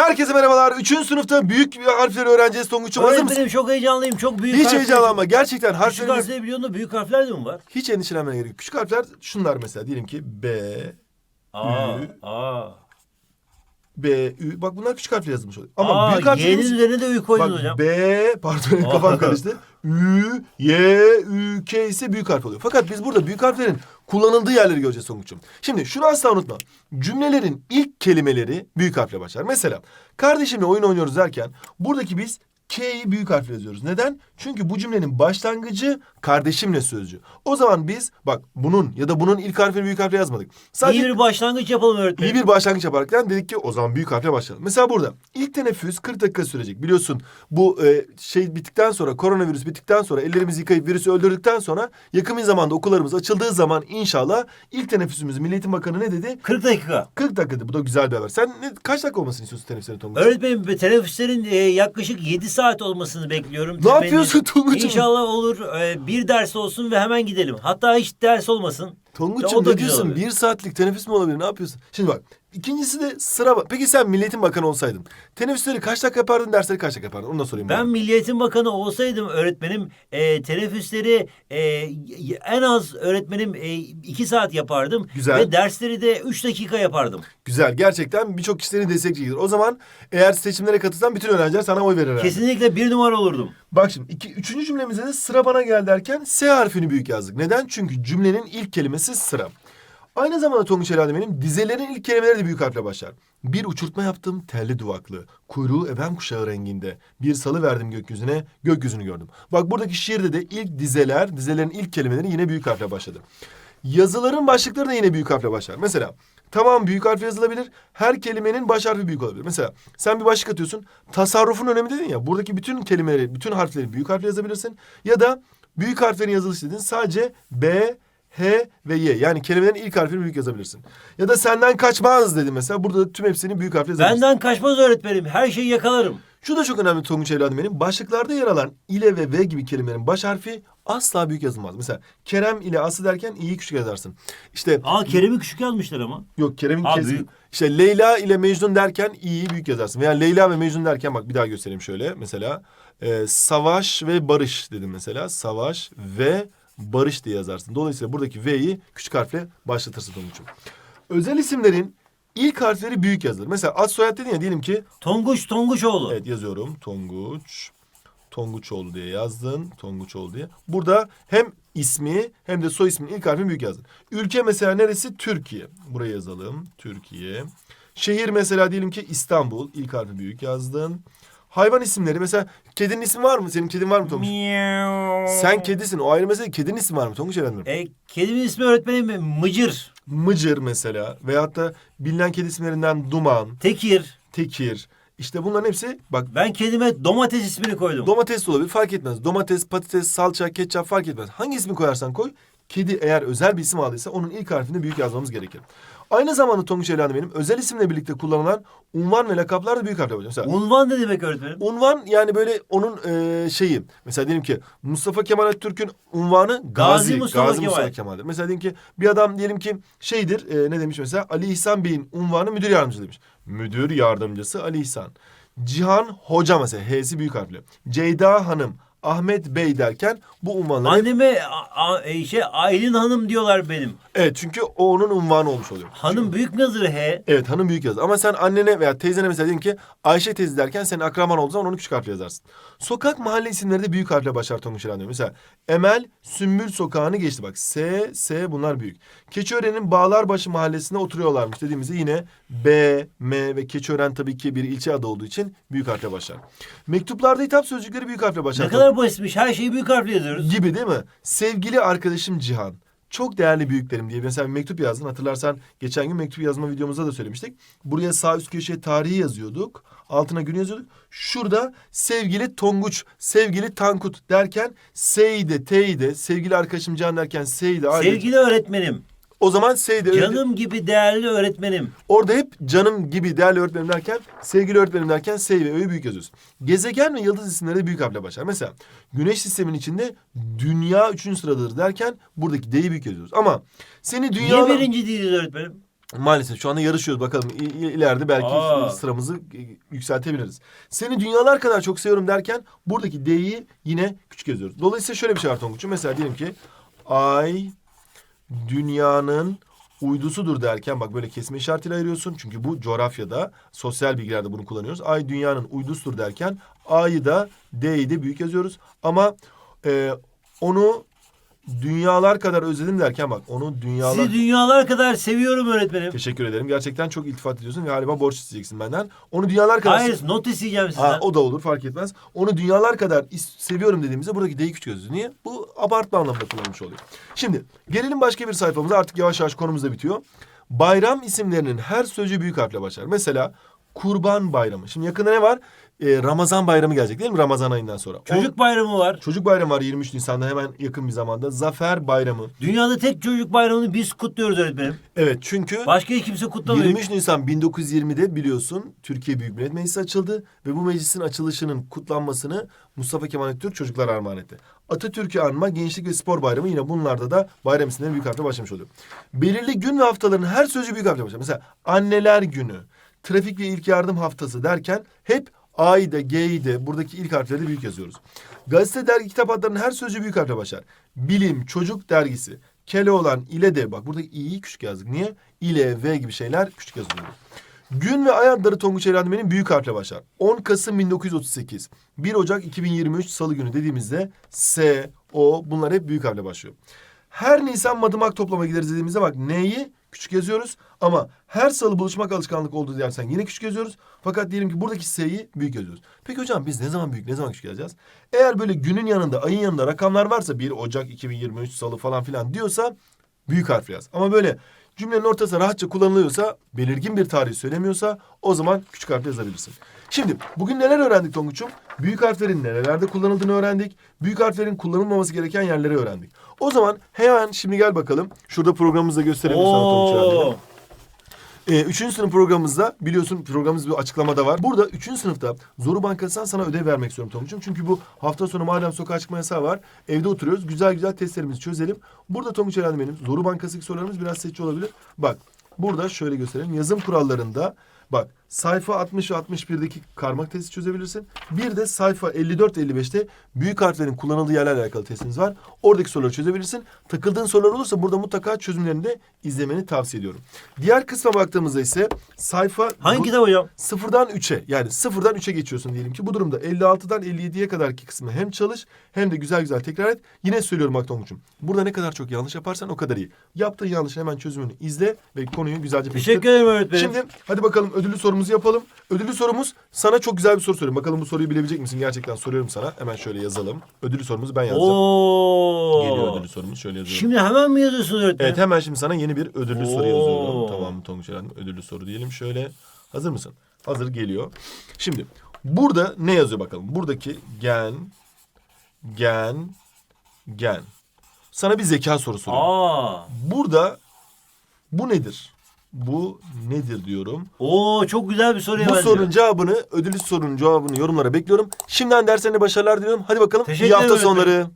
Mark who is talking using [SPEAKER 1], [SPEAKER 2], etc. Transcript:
[SPEAKER 1] Herkese merhabalar. Üçüncü sınıfta büyük bir harfleri öğreneceğiz Tonguç'um. Hazır mısın?
[SPEAKER 2] Öğretmenim çok heyecanlıyım. Çok büyük
[SPEAKER 1] Hiç
[SPEAKER 2] harfler-
[SPEAKER 1] heyecanlanma. Gerçekten
[SPEAKER 2] Küçük
[SPEAKER 1] harflerimiz...
[SPEAKER 2] harfleri biliyorsun da büyük harfler de mi var?
[SPEAKER 1] Hiç endişelenmene gerek yok. Küçük harfler şunlar mesela. Diyelim ki B,
[SPEAKER 2] Aa,
[SPEAKER 1] Ü. B, Ü. Bak bunlar küçük harfle yazılmış oluyor. Ama
[SPEAKER 2] Aa,
[SPEAKER 1] büyük
[SPEAKER 2] Y'nin
[SPEAKER 1] harflerimiz...
[SPEAKER 2] üzerine de Ü koydun
[SPEAKER 1] Bak
[SPEAKER 2] hocam.
[SPEAKER 1] B, pardon
[SPEAKER 2] Aa.
[SPEAKER 1] kafam karıştı. Ü, Y, Ü, K ise büyük harf oluyor. Fakat biz burada büyük harflerin kullanıldığı yerleri göreceğiz Tonguç'um. Şimdi şunu asla unutma. Cümlelerin ilk kelimeleri büyük harfle başlar. Mesela kardeşimle oyun oynuyoruz derken buradaki biz K'yi büyük harfle yazıyoruz. Neden? Çünkü bu cümlenin başlangıcı kardeşimle sözcüğü. O zaman biz bak bunun ya da bunun ilk harfini büyük harfle yazmadık. Sadece
[SPEAKER 2] İyi bir başlangıç yapalım öğretmenim.
[SPEAKER 1] İyi bir başlangıç yaparaktan dedik ki o zaman büyük harfle başlayalım. Mesela burada ilk teneffüs 40 dakika sürecek. Biliyorsun bu e, şey bittikten sonra koronavirüs bittikten sonra ellerimizi yıkayıp virüsü öldürdükten sonra yakın bir zamanda okullarımız açıldığı zaman inşallah ilk teneffüsümüz Milli Eğitim Bakanı ne dedi?
[SPEAKER 2] 40 dakika.
[SPEAKER 1] 40 dakikadı. Bu da güzel bir haber. Sen ne, kaç dakika olmasını istiyorsun teneffüslerin Tonguç?
[SPEAKER 2] Öğretmenim teneffüslerin e, yaklaşık 7 saat olmasını bekliyorum.
[SPEAKER 1] Ne
[SPEAKER 2] Temennim.
[SPEAKER 1] yapıyorsun Tonguç'um?
[SPEAKER 2] İnşallah olur. E, bir ders olsun ve hemen gidelim. Hatta hiç ders olmasın.
[SPEAKER 1] Tonguç'um ne diyorsun? Bir saatlik teneffüs mü olabilir? Ne yapıyorsun? Şimdi bak. İkincisi de sıra. Peki sen Milli Eğitim Bakanı olsaydın. Teneffüsleri kaç dakika yapardın, dersleri kaç dakika yapardın? Onu da sorayım.
[SPEAKER 2] Ben
[SPEAKER 1] bana.
[SPEAKER 2] Milli Eğitim Bakanı olsaydım öğretmenim e, teneffüsleri e, y- en az öğretmenim 2 saat yapardım.
[SPEAKER 1] Güzel.
[SPEAKER 2] Ve dersleri de 3 dakika yapardım.
[SPEAKER 1] Güzel. Gerçekten birçok kişileri destekleyici. O zaman eğer seçimlere katılsan bütün öğrenciler sana oy verir herhalde.
[SPEAKER 2] Kesinlikle bir numara olurdum.
[SPEAKER 1] Bak şimdi iki, üçüncü cümlemizde de sıra bana gel derken S harfini büyük yazdık. Neden? Çünkü cümlenin ilk kelimesi sıra. Aynı zamanda Tonguç herhalde benim dizelerin ilk kelimeleri de büyük harfle başlar. Bir uçurtma yaptım telli duvaklı. Kuyruğu ebem kuşağı renginde. Bir salı verdim gökyüzüne, gökyüzünü gördüm. Bak buradaki şiirde de ilk dizeler, dizelerin ilk kelimeleri yine büyük harfle başladı. Yazıların başlıkları da yine büyük harfle başlar. Mesela tamam büyük harfle yazılabilir. Her kelimenin baş harfi büyük olabilir. Mesela sen bir başlık atıyorsun. Tasarrufun önemi dedin ya. Buradaki bütün kelimeleri, bütün harfleri büyük harfle yazabilirsin. Ya da büyük harflerin yazılışı dedin. Sadece B, ve Y. Yani kelimelerin ilk harfini büyük yazabilirsin. Ya da senden kaçmaz dedim mesela. Burada da tüm hepsini büyük harfle yazabilirsin.
[SPEAKER 2] Benden kaçmaz öğretmenim. Her şeyi yakalarım.
[SPEAKER 1] Şu da çok önemli Tonguç evladım benim. Başlıklarda yer alan ile ve v gibi kelimelerin baş harfi asla büyük yazılmaz. Mesela Kerem ile Aslı derken i'yi küçük yazarsın. İşte
[SPEAKER 2] Aa Kerem'i küçük yazmışlar ama.
[SPEAKER 1] Yok Kerem'in
[SPEAKER 2] Ha,
[SPEAKER 1] kesin.
[SPEAKER 2] büyük.
[SPEAKER 1] İşte Leyla ile Mecnun derken i'yi büyük yazarsın. Veya Leyla ve Mecnun derken bak bir daha göstereyim şöyle. Mesela e, Savaş ve Barış dedim mesela. Savaş ve Barış diye yazarsın. Dolayısıyla buradaki v'yi küçük harfle başlatırsın Tonguç'um. Özel isimlerin ilk harfleri büyük yazılır. Mesela ad soyad dedin ya diyelim ki
[SPEAKER 2] Tonguç Tonguçoğlu.
[SPEAKER 1] Evet yazıyorum. Tonguç. Tonguçoğlu diye yazdın. Tonguçoğlu diye. Burada hem ismi hem de soy isminin ilk harfini büyük yazdın. Ülke mesela neresi? Türkiye. Buraya yazalım. Türkiye. Şehir mesela diyelim ki İstanbul. İlk harfi büyük yazdın. Hayvan isimleri mesela kedinin ismi var mı? Senin kedin var mı Tonguç?
[SPEAKER 2] Miyav.
[SPEAKER 1] Sen kedisin. O ayrı mesele. Kedinin ismi var mı Tonguç efendim?
[SPEAKER 2] E, kedimin ismi öğretmenim Mıcır.
[SPEAKER 1] Mıcır mesela. Veyahut da bilinen kedi isimlerinden Duman,
[SPEAKER 2] Tekir.
[SPEAKER 1] Tekir. İşte bunların hepsi bak
[SPEAKER 2] Ben kedime domates ismini koydum.
[SPEAKER 1] Domates de olabilir fark etmez. Domates, patates, salça, ketçap fark etmez. Hangi ismi koyarsan koy. Kedi eğer özel bir isim aldıysa onun ilk harfini büyük yazmamız gerekir. Aynı zamanda Tonguç evladım benim özel isimle birlikte kullanılan unvan ve lakaplar da büyük harfle başlıyor. Mesela
[SPEAKER 2] Unvan ne demek öğretmenim?
[SPEAKER 1] unvan yani böyle onun e, şeyi. Mesela diyelim ki Mustafa Kemal Atatürk'ün unvanı Gazi,
[SPEAKER 2] Mustafa
[SPEAKER 1] Gazi
[SPEAKER 2] Kemal.
[SPEAKER 1] Mustafa Kemal'dir. Mesela diyelim ki bir adam diyelim ki şeydir e, ne demiş mesela Ali İhsan Bey'in unvanı müdür yardımcısı demiş. Müdür yardımcısı Ali İhsan. Cihan Hoca mesela H'si büyük harfle. Ceyda Hanım, Ahmet Bey derken bu unvanlar hep-
[SPEAKER 2] Anneme a- a- e, şey Aylin Hanım diyorlar benim.
[SPEAKER 1] Evet çünkü o onun unvanı olmuş oluyor.
[SPEAKER 2] Hanım büyük yazılır he?
[SPEAKER 1] Evet hanım büyük yaz. Ama sen annene veya teyzene mesela diyelim ki Ayşe teyze derken senin akraban olduğu zaman onu küçük harfle yazarsın. Sokak mahalle isimleri de büyük harfle başlar Tonguç İlhan diyor. Mesela Emel Sümbül Sokağı'nı geçti bak. S, S bunlar büyük. Keçiören'in Bağlarbaşı mahallesinde oturuyorlarmış dediğimizde yine B, M ve Keçiören tabii ki bir ilçe adı olduğu için büyük harfle başlar. Mektuplarda hitap sözcükleri büyük harfle başlar.
[SPEAKER 2] Ne kadar basitmiş. Her şeyi büyük harfle yazıyoruz.
[SPEAKER 1] Gibi değil mi? Sevgili arkadaşım Cihan. Çok değerli büyüklerim diye mesela bir mektup yazdın. Hatırlarsan geçen gün mektup yazma videomuzda da söylemiştik. Buraya sağ üst köşeye tarihi yazıyorduk. Altına günü yazıyorduk. Şurada sevgili Tonguç, sevgili Tankut derken S'yi de T'yi de sevgili arkadaşım Cihan derken S'yi de ayrıca-
[SPEAKER 2] Sevgili öğretmenim.
[SPEAKER 1] O zaman S'yi de öyle-
[SPEAKER 2] Canım gibi değerli öğretmenim.
[SPEAKER 1] Orada hep canım gibi değerli öğretmenim derken, sevgili öğretmenim derken S ve Ö'yü büyük yazıyorsun. Gezegen ve yıldız isimleri büyük harfle başlar. Mesela güneş sistemin içinde dünya üçüncü sıradadır derken buradaki D'yi büyük yazıyoruz. Ama seni dünya...
[SPEAKER 2] Niye birinci değiliz öğretmenim?
[SPEAKER 1] Maalesef şu anda yarışıyoruz bakalım İ- i- ileride belki
[SPEAKER 2] Aa.
[SPEAKER 1] sıramızı e, yükseltebiliriz. Seni dünyalar kadar çok seviyorum derken buradaki D'yi yine küçük yazıyoruz. Dolayısıyla şöyle bir şey var Tonguç'um. Mesela diyelim ki ay dünyanın uydusudur derken bak böyle kesme işaretiyle ayırıyorsun. Çünkü bu coğrafyada sosyal bilgilerde bunu kullanıyoruz. Ay dünyanın uydusudur derken A'yı da D'yi de büyük yazıyoruz. Ama e, onu dünyalar kadar özledim derken bak onu dünyalar...
[SPEAKER 2] Sizi dünyalar kadar seviyorum öğretmenim.
[SPEAKER 1] Teşekkür ederim. Gerçekten çok iltifat ediyorsun ve galiba borç isteyeceksin benden. Onu dünyalar kadar...
[SPEAKER 2] Hayır not isteyeceğim sizden.
[SPEAKER 1] Ha, o da olur fark etmez. Onu dünyalar kadar seviyorum dediğimizde buradaki D'yi küçük yazıyoruz. Niye? Bu abartma anlamında kullanılmış oluyor. Şimdi gelelim başka bir sayfamıza. Artık yavaş yavaş konumuz da bitiyor. Bayram isimlerinin her sözcüğü büyük harfle başlar. Mesela Kurban Bayramı. Şimdi yakında ne var? Ee, Ramazan Bayramı gelecek değil mi? Ramazan ayından sonra.
[SPEAKER 2] Çocuk bayramı var.
[SPEAKER 1] Çocuk Bayramı var 23 Nisan'da hemen yakın bir zamanda. Zafer Bayramı.
[SPEAKER 2] Dünyada tek çocuk bayramını biz kutluyoruz öğretmenim.
[SPEAKER 1] Evet çünkü...
[SPEAKER 2] Başka kimse kutlamıyor.
[SPEAKER 1] 23 Nisan 1920'de biliyorsun Türkiye Büyük Millet Meclisi açıldı ve bu meclisin açılışının kutlanmasını Mustafa Kemal Atatürk çocuklar armağan etti. Atatürk'ü anma Gençlik ve Spor Bayramı yine bunlarda da bayram isimleri büyük harfle başlamış oluyor. Belirli gün ve haftaların her sözcüğü büyük harfle başlar. Mesela anneler günü, trafik ve ilk yardım haftası derken hep A'yı da G'yi de buradaki ilk harfleri büyük yazıyoruz. Gazete, dergi, kitap adlarının her sözcüğü büyük harfle başlar. Bilim, Çocuk dergisi, Keloğlan, İle de bak burada i'yi küçük yazdık. Niye? İle, V gibi şeyler küçük yazılıyor. Gün ve ay adları Tonguç Eğlendirme'nin büyük harfle başlar. 10 Kasım 1938, 1 Ocak 2023 Salı günü dediğimizde S, O bunlar hep büyük harfle başlıyor. Her Nisan madımak toplama gideriz dediğimizde bak N'yi küçük yazıyoruz ama her salı buluşmak alışkanlık olduğu dersen yine küçük yazıyoruz. Fakat diyelim ki buradaki S'yi büyük yazıyoruz. Peki hocam biz ne zaman büyük ne zaman küçük yazacağız? Eğer böyle günün yanında ayın yanında rakamlar varsa 1 Ocak 2023 Salı falan filan diyorsa büyük harf yaz. Ama böyle cümlenin ortasına rahatça kullanılıyorsa, belirgin bir tarih söylemiyorsa o zaman küçük harf yazabilirsin. Şimdi bugün neler öğrendik Tonguç'um? Büyük harflerin nerelerde kullanıldığını öğrendik. Büyük harflerin kullanılmaması gereken yerleri öğrendik. O zaman hemen şimdi gel bakalım. Şurada programımızda gösterelim sana Tonguç
[SPEAKER 2] Oo.
[SPEAKER 1] Ee, üçüncü sınıf programımızda biliyorsun programımız bir açıklamada var. Burada üçüncü sınıfta Zoru Bankası'ndan sana ödev vermek istiyorum Tonguç'um. Çünkü bu hafta sonu madem sokağa çıkma yasağı var. Evde oturuyoruz. Güzel güzel testlerimizi çözelim. Burada Tonguç Eren benim. Zoru Bankası'ndaki sorularımız biraz seçici olabilir. Bak burada şöyle gösterelim. Yazım kurallarında bak sayfa 60 ve 61'deki karmak testi çözebilirsin. Bir de sayfa 54-55'te büyük harflerin kullanıldığı yerlerle alakalı testimiz var. Oradaki soruları çözebilirsin. Takıldığın sorular olursa burada mutlaka çözümlerini de izlemeni tavsiye ediyorum. Diğer kısma baktığımızda ise sayfa...
[SPEAKER 2] Hangi kitap hocam?
[SPEAKER 1] Sıfırdan 3'e yani sıfırdan 3'e geçiyorsun diyelim ki. Bu durumda 56'dan 57'ye kadarki kısmı hem çalış hem de güzel güzel tekrar et. Yine söylüyorum bak Tonguç'um. Burada ne kadar çok yanlış yaparsan o kadar iyi. Yaptığın yanlışın hemen çözümünü izle ve konuyu güzelce pekiştir.
[SPEAKER 2] Teşekkür ederim öğretmenim.
[SPEAKER 1] Şimdi hadi bakalım ödüllü sorumuzu yapalım. Ödüllü sorumuz sana çok güzel bir soru soruyorum. Bakalım bu soruyu bilebilecek misin? Gerçekten soruyorum sana. Hemen şöyle yazalım. Ödüllü sorumuzu ben yazacağım.
[SPEAKER 2] Oo.
[SPEAKER 1] Geliyor ödüllü sorumuz. Şöyle yazıyorum.
[SPEAKER 2] Şimdi hemen mi yazıyorsun öğretmenim?
[SPEAKER 1] Evet hemen şimdi sana yeni bir ödüllü soru yazıyorum. Tamam mı Tonguç Eren? Ödüllü soru diyelim. Şöyle hazır mısın? Hazır geliyor. Şimdi burada ne yazıyor bakalım? Buradaki gen, gen, gen. Sana bir zeka sorusu soruyorum.
[SPEAKER 2] Aa.
[SPEAKER 1] Burada bu nedir? Bu nedir diyorum.
[SPEAKER 2] Oo çok güzel bir soruya
[SPEAKER 1] Bu
[SPEAKER 2] benziyor.
[SPEAKER 1] sorunun cevabını, ödüllü sorunun cevabını yorumlara bekliyorum. Şimdiden derslerine başarılar diliyorum. Hadi bakalım.
[SPEAKER 2] Teşekkür
[SPEAKER 1] İyi hafta
[SPEAKER 2] ederim
[SPEAKER 1] sonları.